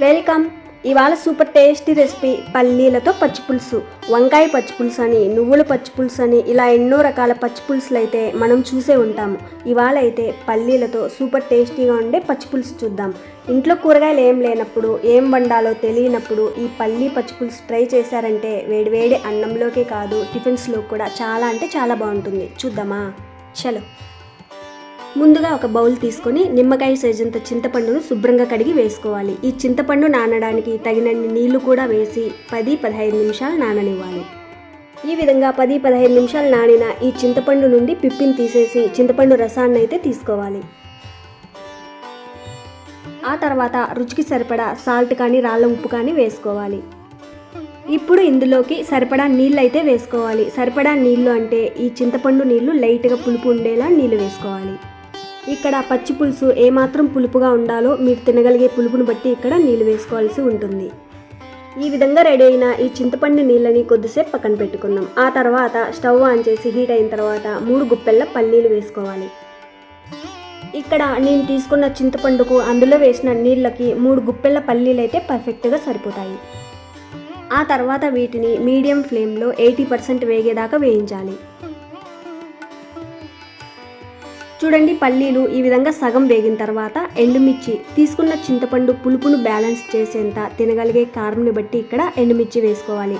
Welcome. ఇవాళ super tasty recipe పల్లీలతో పచ్చి పులుసు. వంకాయ పచ్చి పులుసు అని నువ్వుల పచ్చిపులుసు అని ఇలా ఎన్నో రకాల పచ్చి పులుసులు అయితే మనం చూసే ఉంటాము. ఇవాళ అయితే పల్లీలతో సూపర్ టేస్టీగా ఉండే పచ్చి పులుసు చూద్దాం. ఇంట్లో కూరగాయలు ఏం లేనప్పుడు ఏం వండాలో తెలియనప్పుడు ఈ పల్లీ పచ్చి పులుసు ట్రై చేశారంటే వేడివేడి అన్నంలోకే కాదు టిఫిన్స్లో కూడా చాలా అంటే చాలా బాగుంటుంది. చూద్దామా? చలో. ముందుగా ఒక బౌల్ తీసుకొని నిమ్మకాయ సైజంత చింతపండును శుభ్రంగా కడిగి వేసుకోవాలి. ఈ చింతపండు నానడానికి తగినన్ని నీళ్ళు కూడా వేసి పది పదహైదు నిమిషాలు నాననివ్వాలి. ఈ విధంగా పది పదహైదు నిమిషాలు నానిన ఈ చింతపండు నుండి పిప్పిని తీసేసి చింతపండు రసాన్ని అయితే తీసుకోవాలి. ఆ తర్వాత రుచికి సరిపడా సాల్ట్ కానీ రాళ్ళ ఉప్పు కానీ వేసుకోవాలి. ఇప్పుడు ఇందులోకి సరిపడా నీళ్ళు అయితే వేసుకోవాలి. సరిపడా నీళ్ళు అంటే ఈ చింతపండు నీళ్ళు లైట్గా పులుపు ఉండేలా నీళ్ళు వేసుకోవాలి. ఇక్కడ పచ్చి పులుసు ఏమాత్రం పులుపుగా ఉండాలో మీరు తినగలిగే పులుపును బట్టి ఇక్కడ నీళ్ళు వేసుకోవాల్సి ఉంటుంది. ఈ విధంగా రెడీ అయిన ఈ చింతపండు నీళ్ళని కొద్దిసేపు పక్కన పెట్టుకుందాం. ఆ తర్వాత స్టవ్ ఆన్ చేసి హీట్ అయిన తర్వాత మూడు గుప్పెళ్ళ పల్లీలు వేసుకోవాలి. ఇక్కడ నేను తీసుకున్న చింతపండుకు అందులో వేసిన నీళ్ళకి మూడు గుప్పెళ్ళ పల్లీలు అయితే పర్ఫెక్ట్గా సరిపోతాయి. ఆ తర్వాత వీటిని మీడియం ఫ్లేమ్లో ఎయిటీ పర్సెంట్ వేగేదాకా వేయించాలి. చూడండి పల్లీలు ఈ విధంగా సగం వేగిన తర్వాత ఎండుమిర్చి తీసుకున్న చింతపండు పులుపును బ్యాలెన్స్ చేసేంత తినగలిగే కారంని బట్టి ఇక్కడ ఎండుమిర్చి వేసుకోవాలి.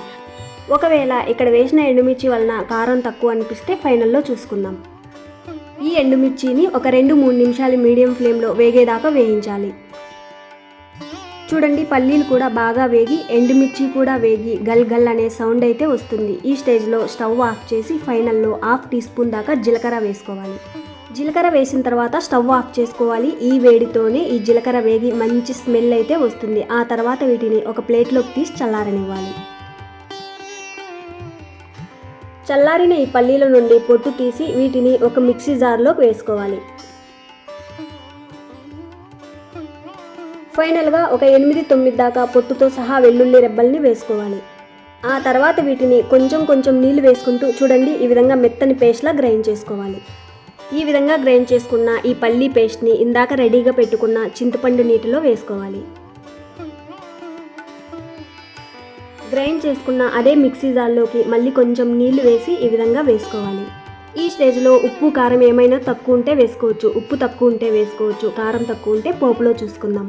ఒకవేళ ఇక్కడ వేసిన ఎండుమిర్చి వలన కారం తక్కువ అనిపిస్తే ఫైనల్లో చూసుకుందాం. ఈ ఎండుమిర్చిని ఒక రెండు మూడు నిమిషాలు మీడియం ఫ్లేమ్లో వేగేదాకా వేయించాలి. చూడండి పల్లీలు కూడా బాగా వేగి ఎండుమిర్చి కూడా వేగి గల్ గల్ అనే సౌండ్ అయితే వస్తుంది. ఈ స్టేజ్లో స్టవ్ ఆఫ్ చేసి ఫైనల్లో హాఫ్ టీ స్పూన్ దాకా జీలకర్ర వేసుకోవాలి. జీలకర్ర వేసిన తర్వాత స్టవ్ ఆఫ్ చేసుకోవాలి. ఈ వేడితోనే ఈ జీలకర్ర వేగి మంచి స్మెల్ అయితే వస్తుంది. ఆ తర్వాత వీటిని ఒక ప్లేట్లోకి తీసి చల్లారనివ్వాలి. చల్లారిన ఈ పల్లీల నుండి పొట్టు తీసి వీటిని ఒక మిక్సీ జార్లోకి వేసుకోవాలి. ఫైనల్గా ఒక ఎనిమిది తొమ్మిది దాకా పొట్టుతో సహా వెల్లుల్లి రెబ్బల్ని వేసుకోవాలి. ఆ తర్వాత వీటిని కొంచెం కొంచెం నీళ్ళు వేసుకుంటూ చూడండి ఈ విధంగా మెత్తని పేస్ట్లా గ్రైండ్ చేసుకోవాలి. ఈ విధంగా గ్రైండ్ చేసుకున్న ఈ పల్లీ పేస్ట్ని ఇందాక రెడీగా పెట్టుకున్న చింతపండు నీటిలో వేసుకోవాలి. గ్రైండ్ చేసుకున్న అదే మిక్సీ జార్లోకి మళ్ళీ కొంచెం నీళ్ళు వేసి ఈ విధంగా వేసుకోవాలి. ఈ స్టేజ్లో ఉప్పు కారం ఏమైనా తక్కువ ఉంటే వేసుకోవచ్చు. ఉప్పు తక్కువ ఉంటే వేసుకోవచ్చు. కారం తక్కువ ఉంటే పోపులో చూసుకుందాం.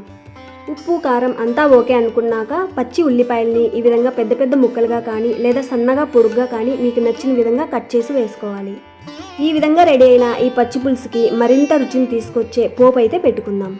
ఉప్పు కారం అంతా ఓకే అనుకున్నాక పచ్చి ఉల్లిపాయల్ని ఈ విధంగా పెద్ద పెద్ద ముక్కలుగా కానీ లేదా సన్నగా పొడుగ్గా కానీ మీకు నచ్చిన విధంగా కట్ చేసి వేసుకోవాలి. ఈ విధంగా రెడీ అయిన ఈ పచ్చి పులుసుకి మరింత రుచిని తీసుకొచ్చే పోపు అయితే పెట్టుకుందాం.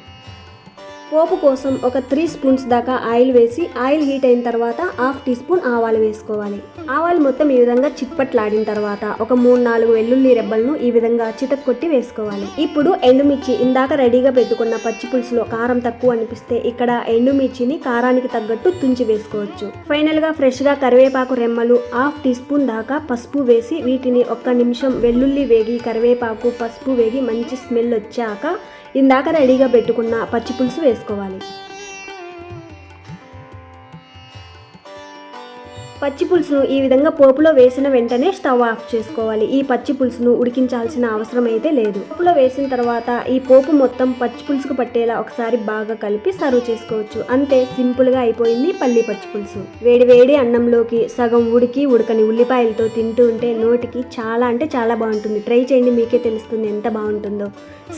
పోపు కోసం ఒక త్రీ స్పూన్స్ దాకా ఆయిల్ వేసి ఆయిల్ హీట్ అయిన తర్వాత హాఫ్ టీ స్పూన్ ఆవాలు వేసుకోవాలి. ఆవాలు మొత్తం ఈ విధంగా చిట్పట్లాడిన తర్వాత ఒక మూడు నాలుగు వెల్లుల్లి రెబ్బలను ఈ విధంగా చితక్ కొట్టి వేసుకోవాలి. ఇప్పుడు ఎండుమిర్చి ఇందాక రెడీగా పెట్టుకున్న పచ్చి పులుసులో కారం తక్కువ అనిపిస్తే ఇక్కడ ఎండుమిర్చిని కారానికి తగ్గట్టు తుంచి వేసుకోవచ్చు. ఫైనల్గా ఫ్రెష్గా కరివేపాకు రెమ్మలు హాఫ్ టీ స్పూన్ దాకా పసుపు వేసి వీటిని ఒక్క నిమిషం వెల్లుల్లి వేగి కరివేపాకు పసుపు వేగి మంచి స్మెల్ వచ్చాక ఇందాక రెడీగా పెట్టుకున్న పచ్చి పులుసు వేసుకోవాలి. చేసుకోవాలి పచ్చి పులుసును ఈ విధంగా పోపులో వేసిన వెంటనే స్టవ్ ఆఫ్ చేసుకోవాలి. ఈ పచ్చి పులుసును ఉడికించాల్సిన అవసరం అయితే లేదు. పోపులో వేసిన తర్వాత ఈ పోపు మొత్తం పచ్చి పులుసుకు పట్టేలా ఒకసారి బాగా కలిపి సర్వ్ చేసుకోవచ్చు. అంతే సింపుల్గా అయిపోయింది పల్లి పచ్చి పులుసు. వేడి వేడి అన్నంలోకి సగం ఉడికి ఉడకని ఉల్లిపాయలతో తింటూ ఉంటే నోటికి చాలా అంటే చాలా బాగుంటుంది. ట్రై చేయండి మీకే తెలుస్తుంది ఎంత బాగుంటుందో.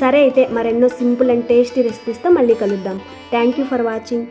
సరే అయితే మరెన్నో సింపుల్ అండ్ టేస్టీ రెసిపీస్తో మళ్ళీ కలుద్దాం. Thank you for watching